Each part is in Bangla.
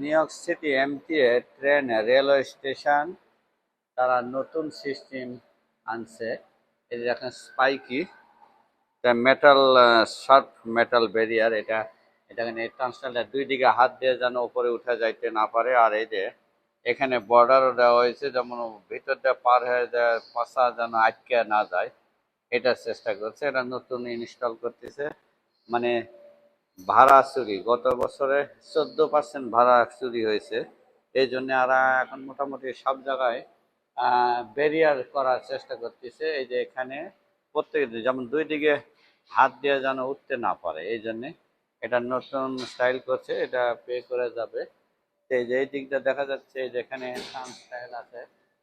New York City MTA train railway station তারা নতুন সিস্টেম আনছে। এই যে দেখেন spiky metal sharp metal barrier এটা এটা এখানে ট্রান্সফারটা দুই দিকে হাত দিয়ে যেন উপরে উঠে যাইতে না পারে। আর এই যে, এখানে বর্ডারও দেওয়া হয়েছে, যেমন ভিতর দিয়ে পার হয়ে যায় পাশা যেন আটকে না যায়। এটা চেষ্টা করছে, এটা নতুন ইনস্টল করতেছে। মানে ভাড়া চুরি। গত বছরে চোদ্দ পার্সেন্ট ভাড়া চুরি হয়েছে। এই জন্য আর এখন মোটামুটি সব জায়গায় ব্যারিয়ার করার চেষ্টা করতেছে। এই যে এখানে প্রত্যেক যেমন দুই দিকে হাত দিয়ে যেন উঠতে না পারে, এই জন্যে এটা নতুন স্টাইল করছে, এটা পে করে যাবে। এই যে এই দিকটা দেখা যাচ্ছে যেখানে স্টাইল আছে,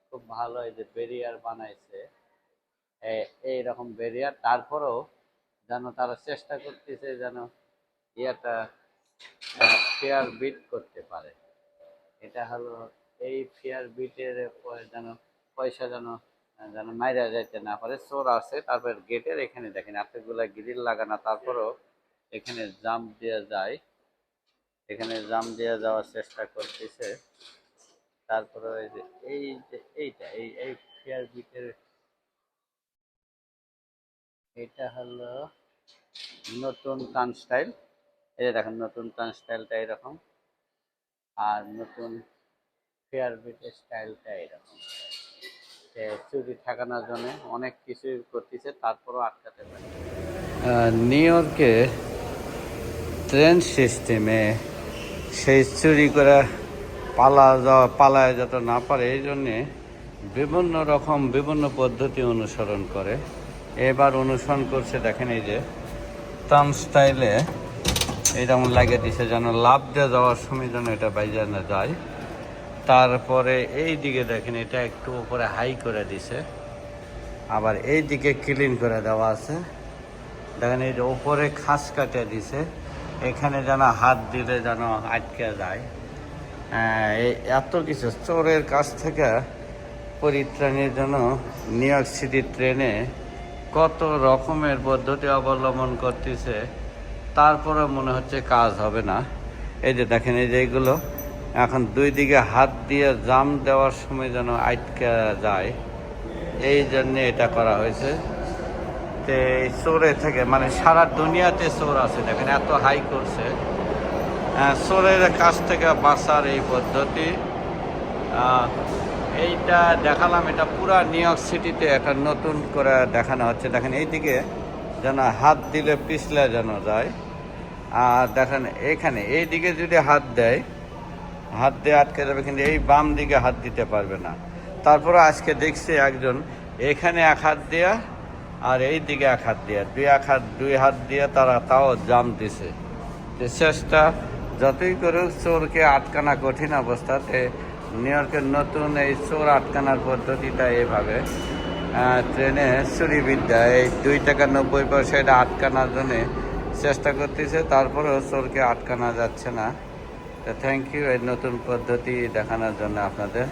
খুব ভালো এই যে ব্যারিয়ার বানাইছে। এই রকম ব্যারিয়ার তারপরেও যেন তারা চেষ্টা করতেছে যেন ইয়েটা ফেয়ার বিট করতে পারে। এটা হলো এই ফেয়ার বিটের যেন, পয়সা যেন যেন মাইরা যাইতে না পারে। চোর আছে, তারপর গেটের এখানে দেখেন, এতগুলা গ্রিল লাগানো, তারপরেও এখানে জাম্প দেওয়া যায়। এখানে জাম্প দেওয়া যাওয়ার চেষ্টা করতেছে। তারপরে এই যে এইটা, এই এই ফেয়ার বিটের এটা হলো নতুন টান স্টাইল যে দেখেন, নতুন টান স্টাইলটা এরকম। আর নতুন ফেয়ার বিটের স্টাইলটা এরকম। চুরি ঠেকানোর জন্য অনেক কিছু করতেছে, তারপরও আটকাতে পারে। নিউ ইয়র্কে ট্রেন সিস্টেমে সেই চুরি করে পালা যাওয়া পালায় যাতে না পারে, এই জন্যে বিভিন্ন রকম, বিভিন্ন পদ্ধতি অনুসরণ করে। এবার অনুসরণ করছে, দেখেন এই যে টার্ম স্টাইলে এইরকম লাগিয়ে দিছে যেন লাভ দিয়ে যাওয়ার সময় যেন এটা বাইজা না যায়। তারপরে এই দিকে দেখেন, এটা একটু উপরে হাই করে দিছে। আবার এই দিকে ক্লিন করে দেওয়া আছে। দেখেন, এই যে উপরে খাস কাটে দিছে। এখানে যেন হাত দিলে যেন আটকে যায়। এই এত কিছু। চোরের কাছ থেকে পরিত্রাণের জন্য নিউ ইয়র্ক সিটি ট্রেনে কত রকমের পদ্ধতি অবলম্বন করতেছে। তারপরে মনে হচ্ছে কাজ হবে না। এই যে দেখেন এই যে এইগুলো এখন দুই দিকে হাত দিয়ে জাম দেওয়ার সময় যেন আটকে যায়। এই জন্যে এটা করা হয়েছে। তে চোরে থেকে মানে সারা দুনিয়াতে চোর আছে দেখেন এত হাই করছে। আহ, চোরের কাছ থেকে বাঁচার এই পদ্ধতি। এইটা দেখালাম এটা পুরা নিউ ইয়র্ক সিটিতে একটা নতুন করে দেখানো হচ্ছে। দেখেন এইদিকে যেন হাত দিলে পিছলে যেন যায়। আর দেখেন, এখানে এই দিকে যদি হাত দেয়, হাত দিয়ে আটকে যাবে, কিন্তু এই বাম দিকে হাত দিতে পারবে না। তারপরে আজকে দেখছি একজন, এখানে এক হাত দেয়া আর এই দিকে এক হাত দেয়া। দুই এক হাত, দুই হাত দিয়ে তারা তাও জাম দিছে। চেষ্টা যতই করুক, চোরকে আটকানা কঠিন অবস্থাতে নিউ ইয়র্কের নতুন এই চোর আটকানার পদ্ধতিটা এভাবে ট্রেনে এই দুই টাকা নব্বই পয়সা এটা আটকানোর জন্যে চেষ্টা করতেছে, তারপরেও চোরকে আটকানো যাচ্ছে না। তো থ্যাংক ইউ এই নতুন পদ্ধতি দেখানোর জন্য আপনাদের।